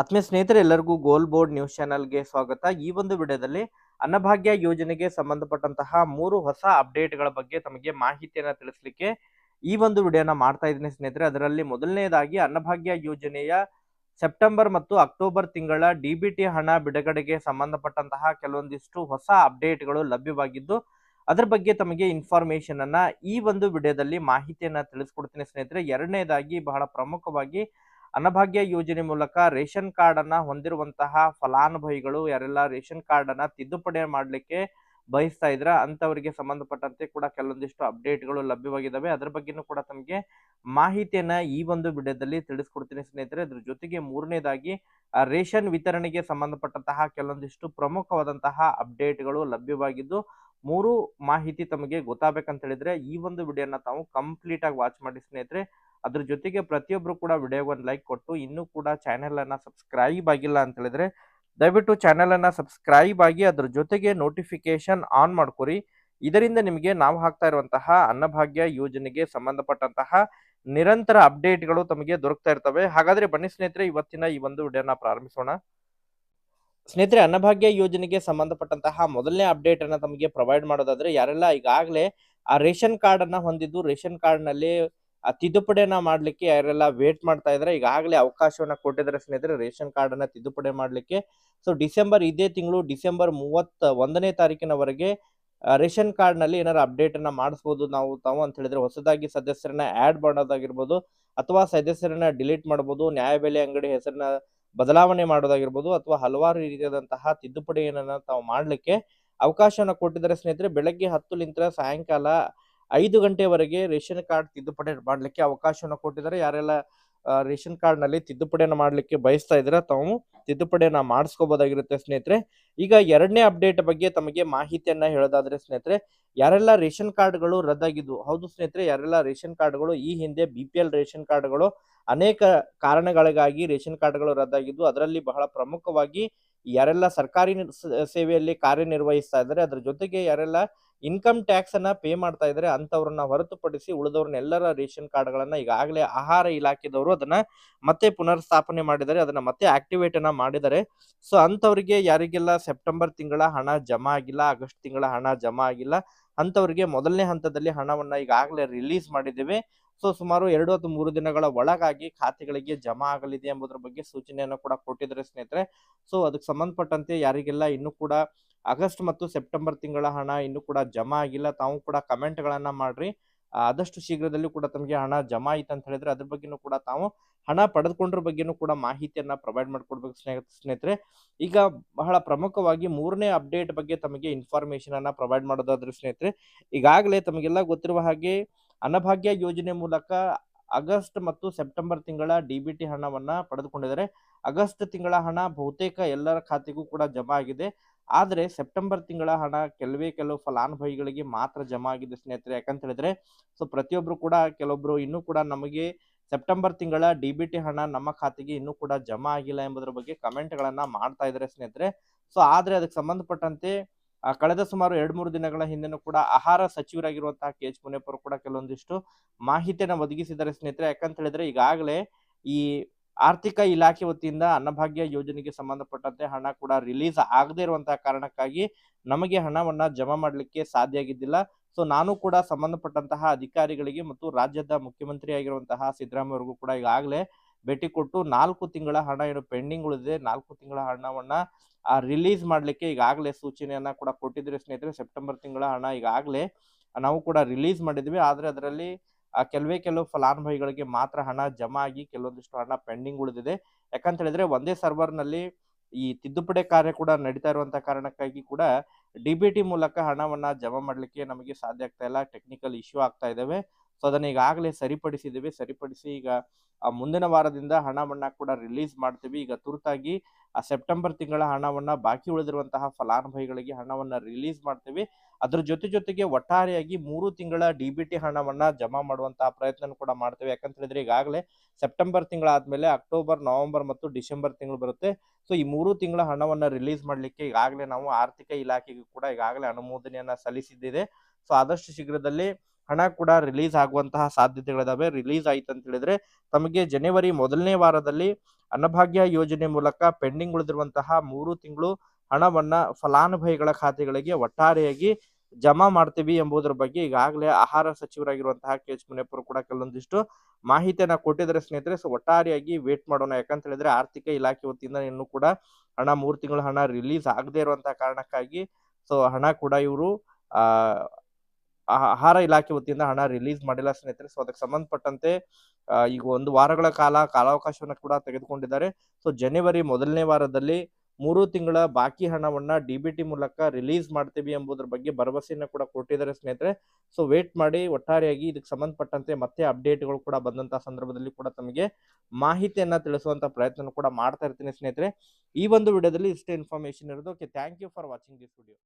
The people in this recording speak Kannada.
ಆತ್ಮೀಯ ಸ್ನೇಹಿತರೆ, ಎಲ್ಲರಿಗೂ ಗೋಲ್ ಬೋರ್ಡ್ ನ್ಯೂಸ್ ಚಾನೆಲ್ಗೆ ಸ್ವಾಗತ. ಈ ಒಂದು ವಿಡಿಯೋದಲ್ಲಿ ಅನ್ನಭಾಗ್ಯ ಯೋಜನೆಗೆ ಸಂಬಂಧಪಟ್ಟಂತಹ ಮೂರು ಹೊಸ ಅಪ್ಡೇಟ್ಗಳ ಬಗ್ಗೆ ತಮಗೆ ಮಾಹಿತಿಯನ್ನು ತಿಳಿಸ್ಲಿಕ್ಕೆ ಈ ಒಂದು ವಿಡಿಯೋನ ಮಾಡ್ತಾ ಇದ್ದೀನಿ ಸ್ನೇಹಿತರೆ. ಅದರಲ್ಲಿ ಮೊದಲನೇದಾಗಿ ಅನ್ನಭಾಗ್ಯ ಯೋಜನೆಯ ಸೆಪ್ಟೆಂಬರ್ ಮತ್ತು ಅಕ್ಟೋಬರ್ ತಿಂಗಳ ಡಿಬಿಟಿ ಹಣ ಬಿಡುಗಡೆಗೆ ಸಂಬಂಧಪಟ್ಟಂತಹ ಕೆಲವೊಂದಿಷ್ಟು ಹೊಸ ಅಪ್ಡೇಟ್ಗಳು ಲಭ್ಯವಾಗಿದ್ದು, ಅದರ ಬಗ್ಗೆ ತಮಗೆ ಇನ್ಫಾರ್ಮೇಶನ್ ಅನ್ನ ಈ ಒಂದು ವಿಡಿಯೋದಲ್ಲಿ ಮಾಹಿತಿಯನ್ನ ತಿಳಿಸ್ಕೊಡ್ತೀನಿ ಸ್ನೇಹಿತರೆ. ಎರಡನೇದಾಗಿ ಬಹಳ ಪ್ರಮುಖವಾಗಿ ಅನ್ನಭಾಗ್ಯ ಯೋಜನೆ ಮೂಲಕ ರೇಷನ್ ಕಾರ್ಡ್ ಅನ್ನ ಹೊಂದಿರುವಂತಹ ಫಲಾನುಭವಿಗಳು, ಯಾರೆಲ್ಲ ರೇಷನ್ ಕಾರ್ಡ್ ಅನ್ನ ತಿದ್ದುಪಡಿ ಮಾಡಲಿಕ್ಕೆ ಬಯಸ್ತಾ ಇದ್ರ ಅಂತವರಿಗೆ ಸಂಬಂಧಪಟ್ಟಂತೆ ಕೂಡ ಕೆಲವೊಂದಿಷ್ಟು ಅಪ್ಡೇಟ್ಗಳು ಲಭ್ಯವಾಗಿದ್ದಾವೆ ಅದ್ರ ಬಗ್ಗೆನೂ ಕೂಡ ತಮಗೆ ಮಾಹಿತಿಯನ್ನ ಈ ಒಂದು ವಿಡಿಯೋದಲ್ಲಿ ತಿಳಿಸ್ಕೊಡ್ತೀನಿ ಸ್ನೇಹಿತರೆ. ಅದ್ರ ಜೊತೆಗೆ ಮೂರನೇದಾಗಿ ರೇಷನ್ ವಿತರಣೆಗೆ ಸಂಬಂಧಪಟ್ಟಂತಹ ಕೆಲವೊಂದಿಷ್ಟು ಪ್ರಮುಖವಾದಂತಹ ಅಪ್ಡೇಟ್ಗಳು ಲಭ್ಯವಾಗಿದ್ದು, ಮೂರು ಮಾಹಿತಿ ತಮಗೆ ಗೊತ್ತಾಗಬೇಕಂತ ಹೇಳಿದ್ರೆ ಈ ಒಂದು ವಿಡಿಯೋನ ತಾವು ಕಂಪ್ಲೀಟ್ ಆಗಿ ವಾಚ್ ಮಾಡಿ ಸ್ನೇಹಿತರೆ. ಅದ್ರ ಜೊತೆಗೆ ಪ್ರತಿಯೊಬ್ರು ಕೂಡ ವಿಡಿಯೋಗೆ ಒಂದು ಲೈಕ್ ಕೊಟ್ಟು ಇನ್ನೂ ಕೂಡ ಚಾನೆಲ್ ಅನ್ನ ಸಬ್ಸ್ಕ್ರೈಬ್ ಆಗಿಲ್ಲ ಅಂತ ಹೇಳಿದ್ರೆ ದಯವಿಟ್ಟು ಚಾನೆಲ್ ಅನ್ನ ಸಬ್ಸ್ಕ್ರೈಬ್ ಆಗಿ ಅದ್ರ ಜೊತೆಗೆ ನೋಟಿಫಿಕೇಶನ್ ಆನ್ ಮಾಡ್ಕೊರಿ. ಇದರಿಂದ ನಿಮಗೆ ನಾವು ಹಾಕ್ತಾ ಇರುವಂತಹ ಅನ್ನಭಾಗ್ಯ ಯೋಜನೆಗೆ ಸಂಬಂಧಪಟ್ಟಂತಹ ನಿರಂತರ ಅಪ್ಡೇಟ್ಗಳು ತಮಗೆ ದೊರಕ್ತಾ ಇರ್ತವೆ. ಹಾಗಾದ್ರೆ ಬನ್ನಿ ಸ್ನೇಹಿತರೆ, ಇವತ್ತಿನ ಈ ಒಂದು ವಿಡಿಯೋನ ಪ್ರಾರಂಭಿಸೋಣ. ಸ್ನೇಹಿತರೆ, ಅನ್ನಭಾಗ್ಯ ಯೋಜನೆಗೆ ಸಂಬಂಧಪಟ್ಟಂತಹ ಮೊದಲನೇ ಅಪ್ಡೇಟ್ ಅನ್ನ ತಮಗೆ ಪ್ರೊವೈಡ್ ಮಾಡೋದಾದ್ರೆ, ಯಾರೆಲ್ಲ ಈಗಾಗಲೇ ಆ ರೇಷನ್ ಕಾರ್ಡ್ ಅನ್ನ ಹೊಂದಿದ್ದು, ರೇಷನ್ ಕಾರ್ಡ್ನಲ್ಲಿ ಆ ತಿದ್ದುಪಡಿಯನ್ನ ಮಾಡ್ಲಿಕ್ಕೆ ಯಾರೆಲ್ಲ ವೇಟ್ ಮಾಡ್ತಾ ಇದ್ರೆ ಈಗಾಗಲೇ ಅವಕಾಶವನ್ನ ಕೊಟ್ಟಿದ್ರೆ ಸ್ನೇಹಿತರೆ, ರೇಷನ್ ಕಾರ್ಡ್ ಅನ್ನ ತಿದ್ದುಪಡಿ ಮಾಡ್ಲಿಕ್ಕೆ. ಸೊ ಡಿಸೆಂಬರ್ ಇದೇ ತಿಂಗಳು, ಡಿಸೆಂಬರ್ ಮೂವತ್ತ ಒಂದನೇ ತಾರೀಕಿನವರೆಗೆ ರೇಷನ್ ಕಾರ್ಡ್ನಲ್ಲಿ ಏನಾರ ಅಪ್ಡೇಟ್ ಅನ್ನ ಮಾಡಿಸಬಹುದು ನಾವು, ತಾವು ಅಂತ ಹೇಳಿದ್ರೆ ಹೊಸದಾಗಿ ಸದಸ್ಯರನ್ನ ಆಡ್ ಮಾಡೋದಾಗಿರ್ಬೋದು, ಅಥವಾ ಸದಸ್ಯರನ್ನ ಡಿಲೀಟ್ ಮಾಡಬಹುದು ನ್ಯಾಯಬೆಲೆ ಅಂಗಡಿ ಹೆಸರನ್ನ ಬದಲಾವಣೆ ಮಾಡೋದಾಗಿರ್ಬೋದು, ಅಥವಾ ಹಲವಾರು ರೀತಿಯಾದಂತಹ ತಿದ್ದುಪಡಿಯನ್ನ ತಾವು ಮಾಡ್ಲಿಕ್ಕೆ ಅವಕಾಶವನ್ನ ಕೊಟ್ಟಿದ್ದಾರೆ ಸ್ನೇಹಿತರೆ. ಬೆಳಗ್ಗೆ ಹತ್ತುಲಿಂತ ಸಾಯಂಕಾಲ ಐದು ಗಂಟೆವರೆಗೆ ರೇಷನ್ ಕಾರ್ಡ್ ತಿದ್ದುಪಡಿ ಮಾಡ್ಲಿಕ್ಕೆ ಅವಕಾಶವನ್ನು ಕೊಟ್ಟಿದ್ದಾರೆ. ಯಾರೆಲ್ಲ ರೇಷನ್ ಕಾರ್ಡ್ನಲ್ಲಿ ತಿದ್ದುಪಡಿಯನ್ನು ಮಾಡ್ಲಿಕ್ಕೆ ಬಯಸ್ತಾ ಇದ್ರೆ ತಾವು ತಿದ್ದುಪಡಿಯನ್ನ ಮಾಡಿಸ್ಕೋಬಹುದಾಗಿರುತ್ತೆ ಸ್ನೇಹಿತರೆ. ಈಗ ಎರಡನೇ ಅಪ್ಡೇಟ್ ಬಗ್ಗೆ ತಮಗೆ ಮಾಹಿತಿಯನ್ನ ಹೇಳೋದಾದ್ರೆ ಸ್ನೇಹಿತರೆ, ಯಾರೆಲ್ಲ ರೇಷನ್ ಕಾರ್ಡ್ಗಳು ರದ್ದಾಗಿದ್ವು? ಹೌದು ಸ್ನೇಹಿತರೆ, ಯಾರೆಲ್ಲ ರೇಷನ್ ಕಾರ್ಡ್ಗಳು ಈ ಹಿಂದೆ ಬಿ ಪಿ ಎಲ್ ರೇಷನ್ ಕಾರ್ಡ್ಗಳು ಅನೇಕ ಕಾರಣಗಳಿಗಾಗಿ ರೇಷನ್ ಕಾರ್ಡ್ಗಳು ರದ್ದಾಗಿದ್ದು, ಅದರಲ್ಲಿ ಬಹಳ ಪ್ರಮುಖವಾಗಿ ಯಾರೆಲ್ಲ ಸರ್ಕಾರಿ ಸೇವೆಯಲ್ಲಿ ಕಾರ್ಯನಿರ್ವಹಿಸ್ತಾ ಇದ್ದಾರೆ, ಅದ್ರ ಜೊತೆಗೆ ಯಾರೆಲ್ಲ ಇನ್ಕಮ್ ಟ್ಯಾಕ್ಸ್ ಅನ್ನ ಪೇ ಮಾಡ್ತಾ ಇದ್ರೆ ಅಂತವ್ರನ್ನ ಹೊರತುಪಡಿಸಿ ಉಳಿದವ್ರನ್ನೆಲ್ಲರ ರೇಷನ್ ಕಾರ್ಡ್ಗಳನ್ನ ಈಗಾಗಲೇ ಆಹಾರ ಇಲಾಖೆದವರು ಅದನ್ನ ಮತ್ತೆ ಪುನರ್ ಸ್ಥಾಪನೆ ಮಾಡಿದ್ದಾರೆ, ಅದನ್ನ ಮತ್ತೆ ಆಕ್ಟಿವೇಟ್ ಅನ್ನ ಮಾಡಿದ್ದಾರೆ. ಸೊ ಅಂತವರಿಗೆ ಯಾರಿಗೆಲ್ಲ ಸೆಪ್ಟೆಂಬರ್ ತಿಂಗಳ ಹಣ ಜಮಾ ಆಗಿಲ್ಲ ಆಗಸ್ಟ್ ತಿಂಗಳ ಹಣ ಜಮಾ ಆಗಿಲ್ಲ ಅಂತವರಿಗೆ ಮೊದಲನೇ ಹಂತದಲ್ಲಿ ಹಣವನ್ನ ಈಗಾಗಲೇ ರಿಲೀಸ್ ಮಾಡಿದ್ದೇವೆ. ಸೊ ಸುಮಾರು ಎರಡು ಅಥವಾ ಮೂರು ದಿನಗಳ ಒಳಗಾಗಿ ಖಾತೆಗಳಿಗೆ ಜಮಾ ಆಗಲಿದೆ ಎಂಬುದರ ಬಗ್ಗೆ ಸೂಚನೆಯನ್ನು ಕೂಡ ಕೊಟ್ಟಿದ್ದಾರೆ ಸ್ನೇಹಿತರೆ. ಸೊ ಅದಕ್ಕೆ ಸಂಬಂಧಪಟ್ಟಂತೆ ಯಾರಿಗೆಲ್ಲ ಇನ್ನೂ ಕೂಡ ಆಗಸ್ಟ್ ಮತ್ತು ಸೆಪ್ಟೆಂಬರ್ ತಿಂಗಳ ಹಣ ಇನ್ನೂ ಕೂಡ ಜಮಾ ಆಗಿಲ್ಲ. ತಾವು ಕೂಡ ಕಮೆಂಟ್ಗಳನ್ನು ಮಾಡ್ರಿ. ಆದಷ್ಟು ಶೀಘ್ರದಲ್ಲಿ ಕೂಡ ತಮಗೆ ಹಣ ಜಮಾ ಆಯ್ತು ಅಂತ ಹೇಳಿದ್ರೆ ಅದ್ರ ಬಗ್ಗೆನೂ ಕೂಡ ತಾವು ಹಣ ಪಡೆದುಕೊಂಡ್ರ ಬಗ್ಗೆನೂ ಕೂಡ ಮಾಹಿತಿಯನ್ನ ಪ್ರೊವೈಡ್ ಮಾಡ್ಕೊಡ್ಬೇಕು ಸ್ನೇಹ, ಸ್ನೇಹಿತರೆ. ಈಗ ಬಹಳ ಪ್ರಮುಖವಾಗಿ ಮೂರನೇ ಅಪ್ಡೇಟ್ ಬಗ್ಗೆ ತಮಗೆ ಇನ್ಫಾರ್ಮೇಶನ್ ಅನ್ನ ಪ್ರೊವೈಡ್ ಮಾಡೋದಾದ್ರೆ ಸ್ನೇಹಿತರೆ, ಈಗಾಗಲೇ ತಮಗೆಲ್ಲ ಗೊತ್ತಿರುವ ಹಾಗೆ ಅನ್ನಭಾಗ್ಯ ಯೋಜನೆ ಮೂಲಕ ಆಗಸ್ಟ್ ಮತ್ತು ಸೆಪ್ಟೆಂಬರ್ ತಿಂಗಳ ಡಿಬಿಟಿ ಹಣವನ್ನ ಪಡೆದುಕೊಂಡಿದ್ದಾರೆ. ಆಗಸ್ಟ್ ತಿಂಗಳ ಹಣ ಬಹುತೇಕ ಎಲ್ಲರ ಖಾತೆಗೂ ಕೂಡ ಜಮಾ ಆಗಿದೆ. ಆದ್ರೆ ಸೆಪ್ಟೆಂಬರ್ ತಿಂಗಳ ಹಣ ಕೆಲವೇ ಕೆಲವು ಫಲಾನುಭವಿಗಳಿಗೆ ಮಾತ್ರ ಜಮಾ ಆಗಿದೆ ಸ್ನೇಹಿತರೆ. ಯಾಕಂತ ಹೇಳಿದ್ರೆ ಸೊ ಪ್ರತಿಯೊಬ್ರು ಕೂಡ, ಕೆಲವೊಬ್ರು ಇನ್ನೂ ಕೂಡ ನಮಗೆ ಸೆಪ್ಟೆಂಬರ್ ತಿಂಗಳ ಡಿಬಿಟಿ ಹಣ ನಮ್ಮ ಖಾತೆಗೆ ಇನ್ನೂ ಕೂಡ ಜಮಾ ಆಗಿಲ್ಲ ಎಂಬುದರ ಬಗ್ಗೆ ಕಮೆಂಟ್ ಗಳನ್ನ ಮಾಡ್ತಾ ಇದ್ದಾರೆ ಸ್ನೇಹಿತರೆ. ಸೊ ಆದ್ರೆ ಅದಕ್ಕೆ ಸಂಬಂಧಪಟ್ಟಂತೆ ಕಳೆದ ಸುಮಾರು ಎರಡ್ ಮೂರು ದಿನಗಳ ಹಿಂದೆನೂ ಕೂಡ ಆಹಾರ ಸಚಿವರಾಗಿರುವಂತಹ ಕೆ ಎಚ್ ಮುನಿಯಪ್ಪ ಕೂಡ ಕೆಲವೊಂದಿಷ್ಟು ಮಾಹಿತಿಯನ್ನು ಒದಗಿಸಿದ್ದಾರೆ ಸ್ನೇಹಿತರೆ. ಯಾಕಂತ ಹೇಳಿದ್ರೆ ಈಗಾಗಲೇ ಈ ಆರ್ಥಿಕ ಇಲಾಖೆ ವತಿಯಿಂದ ಅನ್ನಭಾಗ್ಯ ಯೋಜನೆಗೆ ಸಂಬಂಧಪಟ್ಟಂತೆ ಹಣ ಕೂಡ ರಿಲೀಸ್ ಆಗದೇ ಇರುವಂತಹ ಕಾರಣಕ್ಕಾಗಿ ನಮಗೆ ಹಣವನ್ನ ಜಮಾ ಮಾಡಲಿಕ್ಕೆ ಸಾಧ್ಯ ಆಗಿದ್ದಿಲ್ಲ. ಸೊ ನಾನು ಕೂಡ ಸಂಬಂಧಪಟ್ಟಂತಹ ಅಧಿಕಾರಿಗಳಿಗೆ ಮತ್ತು ರಾಜ್ಯದ ಮುಖ್ಯಮಂತ್ರಿ ಆಗಿರುವಂತಹ ಸಿದ್ದರಾಮಯ್ಯ ಅವರಿಗೂ ಕೂಡ ಈಗಾಗಲೇ ಭೇಟಿ ಕೊಟ್ಟು ನಾಲ್ಕು ತಿಂಗಳ ಹಣ ಏನು ಪೆಂಡಿಂಗ್ ಉಳಿದಿದೆ. ನಾಲ್ಕು ತಿಂಗಳ ಹಣವನ್ನ ರಿಲೀಸ್ ಮಾಡಲಿಕ್ಕೆ ಈಗಾಗಲೇ ಸೂಚನೆಯನ್ನ ಕೂಡ ಕೊಟ್ಟಿದ್ರೆ. ಸ್ನೇಹಿತರೆ, ಸೆಪ್ಟೆಂಬರ್ ತಿಂಗಳ ಹಣ ಈಗಾಗಲೇ ನಾವು ಕೂಡ ರಿಲೀಸ್ ಮಾಡಿದ್ವಿ. ಆದ್ರೆ, ಅದರಲ್ಲಿ ಆ, ಕೆಲವೇ ಕೆಲವು ಫಲಾನುಭವಿಗಳಿಗೆ ಮಾತ್ರ ಹಣ ಜಮಾ ಆಗಿ ಕೆಲವೊಂದಿಷ್ಟು ಹಣ ಪೆಂಡಿಂಗ್ ಉಳಿದಿದೆ. ಯಾಕಂತ ಹೇಳಿದ್ರೆ ಒಂದೇ ಸರ್ವರ್ನಲ್ಲಿ ಈ ತಿದ್ದುಪಡಿ ಕಾರ್ಯ ಕೂಡ ನಡೀತಾ ಇರುವಂತ ಕಾರಣಕ್ಕಾಗಿ ಕೂಡ ಡಿಬಿಟಿ ಮೂಲಕ ಹಣವನ್ನ ಜಮಾ ಮಾಡ್ಲಿಕ್ಕೆ ನಮಗೆ ಸಾಧ್ಯ ಆಗ್ತಾ ಇಲ್ಲ. ಟೆಕ್ನಿಕಲ್ ಇಶ್ಯೂ ಆಗ್ತಾ ಇದಾವೆ. ಸೊ, ಅದನ್ನ ಈಗಾಗಲೇ ಸರಿಪಡಿಸಿದ್ದೀವಿ ಸರಿಪಡಿಸಿ ಈಗ ಮುಂದಿನ ವಾರದಿಂದ ಹಣವನ್ನ ಕೂಡ ರಿಲೀಸ್ ಮಾಡ್ತೀವಿ. ಈಗ ತುರ್ತಾಗಿ, ಆ, ಸೆಪ್ಟೆಂಬರ್ ತಿಂಗಳ ಹಣವನ್ನ ಬಾಕಿ ಉಳಿದಿರುವಂತಹ ಫಲಾನುಭವಿಗಳಿಗೆ ಹಣವನ್ನ ರಿಲೀಸ್ ಮಾಡ್ತೀವಿ. ಅದ್ರ ಜೊತೆ ಜೊತೆಗೆ ಒಟ್ಟಾರೆಯಾಗಿ ಮೂರು ತಿಂಗಳ ಡಿಬಿಟಿ ಹಣವನ್ನ ಜಮಾ ಮಾಡುವಂತಹ ಪ್ರಯತ್ನ ಕೂಡ ಮಾಡ್ತೇವೆ. ಯಾಕಂತ ಹೇಳಿದ್ರೆ ಈಗಾಗಲೇ ಸೆಪ್ಟೆಂಬರ್ ತಿಂಗಳಾದ್ಮೇಲೆ ಅಕ್ಟೋಬರ್, ನವೆಂಬರ್ ಮತ್ತು ಡಿಸೆಂಬರ್ ತಿಂಗಳು ಬರುತ್ತೆ. ಸೊ, ಈ ಮೂರು ತಿಂಗಳ ಹಣವನ್ನ ರಿಲೀಸ್ ಮಾಡ್ಲಿಕ್ಕೆ ಈಗಾಗಲೇ ನಾವು ಆರ್ಥಿಕ ಇಲಾಖೆಗೆ ಕೂಡ ಈಗಾಗಲೇ ಅನುಮೋದನೆಯನ್ನ ಸಲ್ಲಿಸಿದ್ದಿದೆ. ಸೊ, ಆದಷ್ಟು ಶೀಘ್ರದಲ್ಲಿ ಹಣ ಕೂಡ ರಿಲೀಸ್ ಆಗುವಂತಹ ಸಾಧ್ಯತೆಗಳಿದಾವೆ. ರಿಲೀಸ್ ಆಯ್ತು ಅಂತ ಹೇಳಿದ್ರೆ ತಮಗೆ ಜನವರಿ ಮೊದಲನೇ ವಾರದಲ್ಲಿ ಅನ್ನಭಾಗ್ಯ ಯೋಜನೆ ಮೂಲಕ ಪೆಂಡಿಂಗ್ ಉಳಿದಿರುವಂತಹ ಮೂರು ತಿಂಗಳು ಹಣವನ್ನ ಫಲಾನುಭವಿಗಳ ಖಾತೆಗಳಿಗೆ ಒಟ್ಟಾರೆಯಾಗಿ ಜಮಾ ಮಾಡ್ತೀವಿ ಎಂಬುದರ ಬಗ್ಗೆ ಈಗಾಗಲೇ ಆಹಾರ ಸಚಿವರಾಗಿರುವಂತಹ ಕೆ ಎಚ್ ಮುನಿಯಪ್ಪರು ಕೂಡ ಕೆಲವೊಂದಿಷ್ಟು ಮಾಹಿತಿಯನ್ನ ಕೊಟ್ಟಿದ್ದಾರೆ ಸ್ನೇಹಿತರೆ. ಸೊ ಒಟ್ಟಾರೆಯಾಗಿ ವೇಟ್ ಮಾಡೋಣ. ಯಾಕಂತ ಹೇಳಿದ್ರೆ ಆರ್ಥಿಕ ಇಲಾಖೆ ವತಿಯಿಂದ ಇನ್ನು ಕೂಡ ಹಣ ಮೂರು ತಿಂಗಳ ಹಣ ರಿಲೀಸ್ ಆಗದೇ ಇರುವಂತಹ ಕಾರಣಕ್ಕಾಗಿ ಸೊ ಹಣ ಕೂಡ ಇವರು, ಆ ಆಹಾರ ಇಲಾಖೆ ವತಿಯಿಂದ ಹಣ ರಿಲೀಸ್ ಮಾಡಿಲ್ಲ ಸ್ನೇಹಿತರೆ. ಸೊ ಅದಕ್ಕೆ ಸಂಬಂಧಪಟ್ಟಂತೆ ಈಗ ಒಂದು ವಾರಗಳ ಕಾಲ ಕಾಲಾವಕಾಶವನ್ನು ಕೂಡ ತೆಗೆದುಕೊಂಡಿದ್ದಾರೆ. ಸೊ ಜನವರಿ ಮೊದಲನೇ ವಾರದಲ್ಲಿ ಮೂರು ತಿಂಗಳ ಬಾಕಿ ಹಣವನ್ನ ಡಿ ಬಿ ಟಿ ಮೂಲಕ ರಿಲೀಸ್ ಮಾಡ್ತೀವಿ ಎಂಬುದರ ಬಗ್ಗೆ ಭರವಸೆಯನ್ನ ಕೂಡ ಕೊಟ್ಟಿದ್ದಾರೆ ಸ್ನೇಹಿತರೆ. ಸೊ ವೇಟ್ ಮಾಡಿ, ಒಟ್ಟಾರೆಯಾಗಿ ಇದಕ್ಕೆ ಸಂಬಂಧಪಟ್ಟಂತೆ ಮತ್ತೆ ಅಪ್ಡೇಟ್ಗಳು ಕೂಡ ಬಂದಂತಹ ಸಂದರ್ಭದಲ್ಲಿ ಕೂಡ ತಮಗೆ ಮಾಹಿತಿಯನ್ನ ತಿಳಿಸುವಂತ ಪ್ರಯತ್ನ ಕೂಡ ಮಾಡ್ತಾ ಇರ್ತೀನಿ ಸ್ನೇಹಿತರೆ. ಈ ಒಂದು ವಿಡಿಯೋದಲ್ಲಿ ಇಷ್ಟೇ ಇನ್ಫಾರ್ಮೇಶನ್ ಇರೋದು. Okay thank you for watching this video